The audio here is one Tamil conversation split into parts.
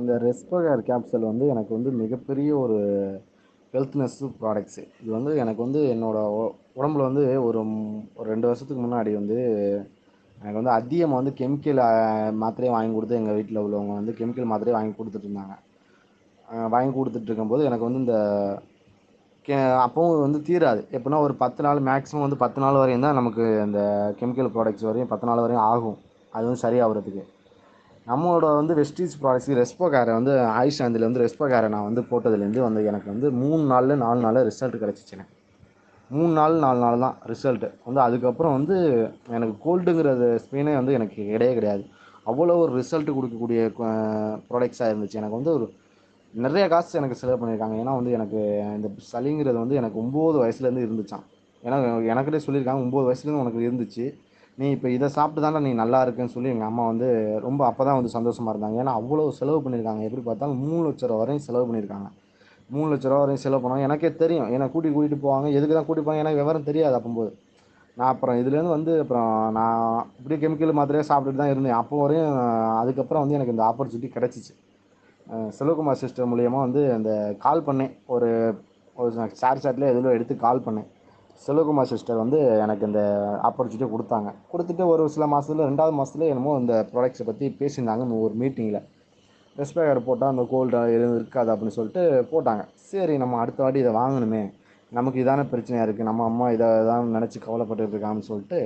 இந்த ரெஸ்பகர் கேப்சல் வந்து எனக்கு வந்து மிகப்பெரிய ஒரு ஹெல்த்னஸ் ப்ராடக்ட்ஸு இது வந்து எனக்கு வந்து என்னோடய உடம்புல வந்து ஒரு ஒரு ரெண்டு வருஷத்துக்கு முன்னாடி வந்து எனக்கு வந்து அதிகமாக வந்து கெமிக்கல் மாத்திரையை வாங்கி கொடுத்து எங்கள் வீட்டில் உள்ளவங்க வந்து கெமிக்கல் மாத்திரையை வாங்கி கொடுத்துட்ருந்தாங்க வாங்கி கொடுத்துட்ருக்கும்போது எனக்கு வந்து இந்த கே அப்பவும் வந்து தீராது. எப்படின்னா ஒரு பத்து நாள் மேக்ஸிமம் வந்து பத்து நாள் வரையும் தான் நமக்கு அந்த கெமிக்கல் ப்ராடக்ட்ஸ் வரையும் பத்து நாள் வரையும் ஆகும். அது வந்து சரியாகிறதுக்கு. நம்மளோட வந்து வெஸ்டீஸ் ப்ராடக்ட்ஸ் ரெஸ்போ காரை வந்து ஆயுஷ் வந்து ரெஸ்போ காரை நான் வந்து போட்டதுலேருந்து வந்து எனக்கு வந்து மூணு நாளில் நாலு நாளில் ரிசல்ட் கிடச்சிச்சு எனக்கு. மூணு நாள் நாலு நாள் தான் ரிசல்ட்டு வந்து அதுக்கப்புறம் வந்து எனக்கு கோல்டுங்கிறது ஸ்பெயினே வந்து எனக்கு கிடையவே கிடையாது. அவ்வளோ ஒரு ரிசல்ட் கொடுக்கக்கூடிய ப்ராடக்ட்ஸாக இருந்துச்சு. எனக்கு வந்து ஒரு நிறைய காசு எனக்கு செலவு பண்ணியிருக்காங்க. ஏன்னா வந்து எனக்கு இந்த சளிங்கிறது வந்து எனக்கு ஒம்பது வயசுலேருந்து இருந்துச்சான் ஏன்னா எனக்கிட்டே சொல்லியிருக்காங்க ஒம்பது வயசுலேருந்து உனக்கு இருந்துச்சு. நீ இப்போ இதை சாப்பிட்டு தானே நீ நல்லா இருக்குன்னு சொல்லி எங்கள் அம்மா வந்து ரொம்ப அப்போ தான் வந்து சந்தோஷமாக இருந்தாங்க. ஏன்னா அவ்வளோ செலவு பண்ணியிருக்காங்க. எப்படி பார்த்தாலும் மூணு லட்ச ரூபா வரையும் செலவு பண்ணியிருக்காங்க. மூணு லட்ச ரூபா வரையும் செலவு பண்ணுவாங்க எனக்கே தெரியும். என்னை கூட்டி கூட்டிகிட்டு போவாங்க. எதுக்கு தான் கூட்டி போவாங்க? எனக்கு விவரம் தெரியாது அப்போம்போது. நான் அப்புறம் இதுலேருந்து வந்து அப்புறம் நான் இப்படி கெமிக்கல் மாத்திரையே சாப்பிட்டுட்டு தான் இருந்தேன். அப்போ வரையும் அதுக்கப்புறம் வந்து எனக்கு இந்த ஆப்பர்ச்சுனிட்டி கிடச்சிச்சு. செல்வகுமார் சிஸ்டர் மூலியமாக வந்து அந்த கால் பண்ணேன். ஒரு ஒரு சார் சாட்டில் எதுலோ எடுத்து கால் பண்ணேன். செல்வகுமார் சிஸ்டர் வந்து எனக்கு இந்த ஆப்பர்ச்சுனிட்டி கொடுத்தாங்க. கொடுத்துட்டு ஒரு சில மாதத்துல ரெண்டாவது மாதத்துல என்னமோ இந்த ப்ராடக்ட்ஸை பற்றி பேசியிருந்தாங்க ஒரு மீட்டிங்கில் ரெஸ்பேகர் போட்டால் அந்த கோல்டு எதுவும் இருக்காது அப்படின்னு சொல்லிட்டு போட்டாங்க. சரி நம்ம அடுத்த வாட்டி இதை வாங்கணுமே. நமக்கு இதான பிரச்சனையாக இருக்குது நம்ம அம்மா இதை தான் நினச்சி கவலைப்பட்டுட்டு இருக்காங்கன்னு சொல்லிட்டு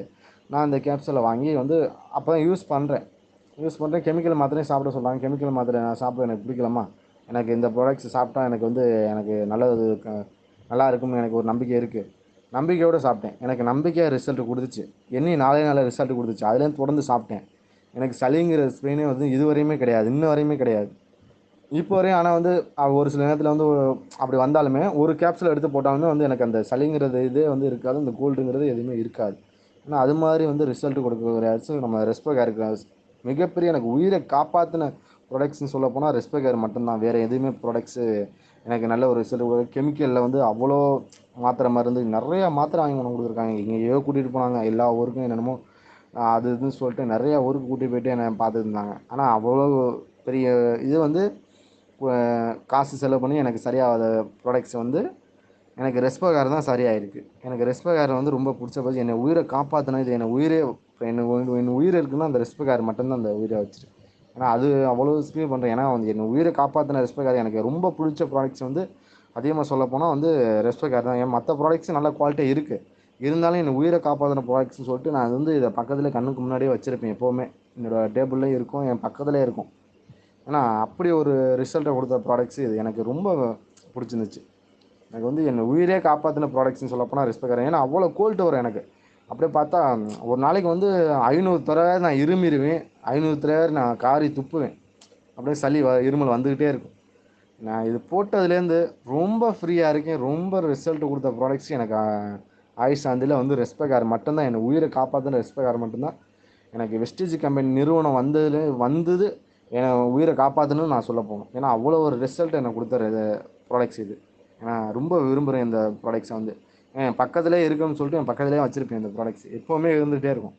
நான் இந்த கேப்சூலை வாங்கி வந்து அப்போ தான் யூஸ் பண்ணுறேன் யூஸ் பண்ணுறேன் கெமிக்கல் மாத்திரையும் சாப்பிட சொல்கிறாங்க கெமிக்கல் மாத்திரை நான் சாப்பிட எனக்கு பிடிக்கலம்மா. எனக்கு இந்த ப்ராடக்ட்ஸ் சாப்பிட்டா எனக்கு வந்து எனக்கு நல்லது க- நல்லா இருக்கும்னு எனக்கு ஒரு நம்பிக்கை இருக்குது நம்பிக்கையோடு சாப்பிட்டேன். எனக்கு நம்பிக்கையாக ரிசல்ட் கொடுத்துச்சு. என்னையும் நாளே நாளில் ரிசல்ட் கொடுத்துச்சு. அதுலேருந்து தொடர்ந்து சாப்பிட்டேன். எனக்கு சளிங்கிற ஸ்பெயினே வந்து இது வரையுமே கிடையாது. இன்ன வரையுமே கிடையாது. இப்போ வரையும் ஆனால் வந்து ஒரு சில நேரத்தில் வந்து அப்படி வந்தாலுமே ஒரு கேப்சூல் எடுத்து போட்டாலுமே வந்து எனக்கு அந்த சளிங்கிறது இதே வந்து இருக்காது. இந்த கோல்டுங்கிறது எதுவுமே இருக்காது. ஆனால் அது மாதிரி வந்து ரிசல்ட் கொடுக்கக்கூடிய நம்ம ரெஸ்போ கேருக்கு மிகப்பெரிய எனக்கு உயிரை காப்பாற்றின ப்ராடக்ட்ஸ்னு சொல்ல போனால் ரெஸ்போ கேர் மட்டும்தான். வேறு எதுவுமே ப்ராடக்ட்ஸு எனக்கு நல்ல ஒரு ரிசல்ட் கெமிக்கலில் வந்து அவ்வளோ மாத்திரை மருந்து நிறையா மாத்திரை வாங்கி கொண்டு கொடுத்துருக்காங்க. எங்கேயோ கூட்டிகிட்டு போனாங்க. எல்லா ஊருக்கும் என்னென்னமோ அது இதுன்னு சொல்லிட்டு நிறையா ஊருக்கு கூட்டிகிட்டு போயிட்டு என்னை பார்த்துருந்தாங்க ஆனால் அவ்வளோ பெரிய இது வந்து காசு செலவு பண்ணி எனக்கு சரியாகாத ப்ராடக்ட்ஸ் வந்து எனக்கு ரெஸ்பகார் தான் சரியாயிருக்கு. எனக்கு ரெஸ்பகார் வந்து ரொம்ப பிடிச்ச போச்சு என்னை உயிரை காப்பாற்றினா இது என்னை உயிரே இப்போ என்ன என் உயிர் இருக்குன்னா அந்த ரெஸ்பகார் மட்டும்தான் அந்த உயிரை வச்சுருக்கு. ஏன்னா அது அவ்வளோ ஸ்பீட் பண்ணுறேன் ஏன்னா வந்து என் உயிரை காப்பாற்றின ரெஸ்போகார் எனக்கு ரொம்ப பிடிச்ச ப்ராடக்ட்ஸ் வந்து அதிகமாக சொல்ல போனால் வந்து ரெஸ்போகார் தான். ஏன் மற்ற ப்ராடக்ட்ஸ் நல்ல குவாலிட்டியாக இருக்குது இருந்தாலும் என் உயிரை காப்பாற்றின ப்ராடக்ட்ஸ்னு சொல்லிட்டு நான் வந்து இதை பக்கத்தில் கண்ணுக்கு முன்னாடியே வச்சுருப்பேன் எப்போவுமே. என்னோடய டேபிள்லேயும் இருக்கும் என் பக்கத்துலேயே இருக்கும். ஏன்னா அப்படி ஒரு ரிசல்ட்டை கொடுத்த ப்ராடக்ட்ஸ் இது. எனக்கு ரொம்ப பிடிச்சிருந்துச்சு. எனக்கு வந்து என் உயிரே காப்பாற்றின ப்ராடக்ட்ஸ்னு சொல்லப்போனால் ரெஸ்பெக்ட் ஏன்னா அவ்வளோ கோல்ட்டு வரும் எனக்கு. அப்படியே பார்த்தா ஒரு நாளைக்கு வந்து ஐநூறு தடவை நான் இருமிருவேன். ஐநூறு தடவை நான் காரி துப்புவேன். அப்படியே சளி வ இருமல் வந்துக்கிட்டே இருக்கும். நான் இது போட்டதுலேருந்து ரொம்ப ஃப்ரீயாக இருக்கேன். ரொம்ப ரிசல்ட் கொடுத்த ப்ராடக்ட்ஸ் எனக்கு ஆயுஷ் சாந்தியில் வந்து ரெஸ்பெக்ட் மட்டும்தான். என் உயிரை காப்பாற்றின ரெஸ்பெக்ட் மட்டும்தான். எனக்கு வெஸ்டேஜ் கம்பெனி நிறுவனம் வந்ததுல வந்தது என் உயிரை காப்பாற்றணும்னு நான் சொல்ல போகணும். ஏன்னா அவ்வளோ ஒரு ரிசல்ட் எனக்கு கொடுத்த ப்ராடக்ட்ஸ் இது. ஏன்னா ரொம்ப விரும்புகிறேன் இந்த ப்ராடக்ட்ஸை வந்து. பக்கத்துலேயே இருக்குன்னு சொல்லிட்டு என் பக்கத்துலேயே வச்சுருப்பேன் இந்த ப்ராடக்ட்ஸ் எப்போவுமே இருந்துகிட்டே இருக்கும்.